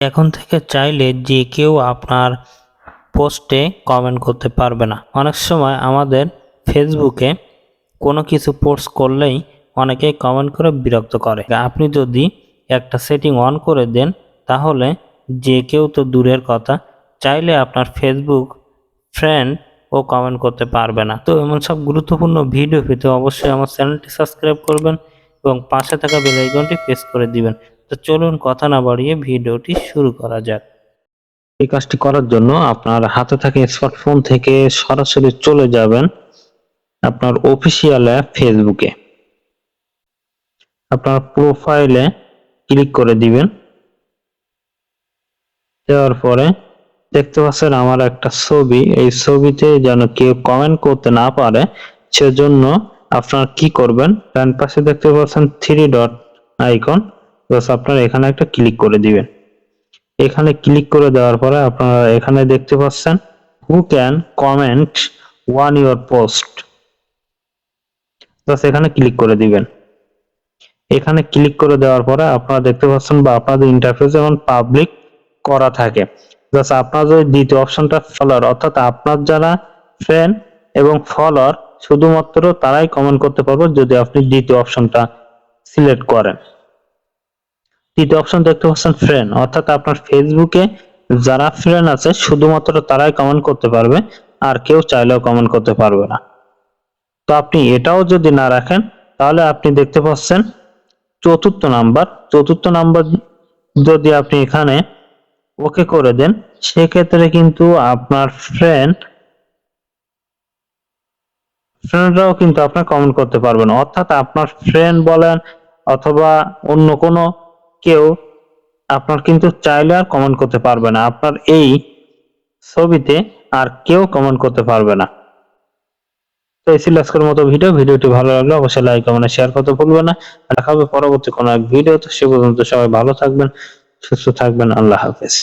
এখন থেকে চাইলে যে কেউ আপনার পোস্টে কমেন্ট করতে পারবে না। অনেক সময় আমাদের ফেসবুকে কোনো কিছু পোস্ট করলেই অনেকে কমেন্ট করে বিরক্ত করে। আপনি যদি একটা সেটিং অন করে দেন, তাহলে যে কেউ তো দূরের কথা, চাইলে আপনার ফেসবুক ফ্রেন্ড ও কমেন্ট করতে পারবে না। তো এমন সব গুরুত্বপূর্ণ ভিডিও পেতে অবশ্যই আমার চ্যানেলটি সাবস্ক্রাইব করবেন এবং পাশে থাকা বেল আইকনটি প্রেস করে দিবেন। তো চলুন কথা না বাড়িয়ে ভিডিওটি শুরু করা যাক। এই কাজটি করার জন্য আপনার হাতে থাকা স্মার্টফোন থেকে সরাসরি চলে যাবেন আপনার অফিসিয়াল অ্যাপ ফেসবুকে আপনার প্রোফাইলে ক্লিক করে দিবেন। দেওয়ার পরে দেখতে পাচ্ছেন আমার একটা ছবি। এই ছবিতে যেন কেউ কমেন্ট করতে না পারে, সেজন্য আপনার কি করবেন? ডান পাশে দেখতে পাচ্ছেন থ্রি ডট আইকন বাস আপনারা এখানে একটা ক্লিক করে দিবেন। এখানে ক্লিক করে দেওয়ার পরে আপনারা এখানে দেখতে পাচ্ছেন who can comment on your post বাস এখানে ক্লিক করে দিবেন। এখানে ক্লিক করে দেওয়ার পরে আপনারা দেখতে পাচ্ছেন বা আপনাদের ইন্টারফেস যেমন পাবলিক করা থাকে। জাস্ট আপনার যদি দ্বিতীয় অপশনটা ফলোয়ার অর্থাৎ আপনার যারা ফ্রেন্ড এবং ফলোয়ার শুধুমাত্র তারাই কমেন্ট করতে পারবে যদি আপনি দ্বিতীয় অপশনটা সিলেক্ট করেন। তৃতীয় অপশন দেখতে পাচ্ছেন ফ্রেন্ড অর্থাৎ আপনার ফেসবুকে যারা ফ্রেন্ড আছে, শুধুমাত্র তারাই কমেন্ট করতে পারবে, আর কেউ চাইলেও কমেন্ট করতে পারবে না। তো আপনি এটাও যদি না রাখেন, তাহলে আপনি দেখতে পাচ্ছেন চতুর্থ নাম্বার চতুর্থ নাম্বার যদি আপনি এখানে ওকে করে দেন, সেক্ষেত্রে কিন্তু আপনার ফ্রেন্ড ফ্রেন্ডরাও কিন্তু আপনার কমেন্ট করতে পারবেন অর্থাৎ আপনার ফ্রেন্ড বলেন, অথবা অন্য কোনো কেউ আপনার কিন্তু চাইলে আর কমেন্ট করতে পারবে না। আপনার এই ছবিতে আর কেউ কমেন্ট করতে পারবে না। তো এই ছিল মতো ভিডিও ভিডিওটি ভালো লাগলে অবশ্যই লাইক কমেন্ট শেয়ার করতে ভুলবেন না। দেখা হবে পরবর্তী কোনো এক ভিডিও তো সে পর্যন্ত সবাই ভালো থাকবেন, সুস্থ থাকবেন। আল্লাহ হাফেজ।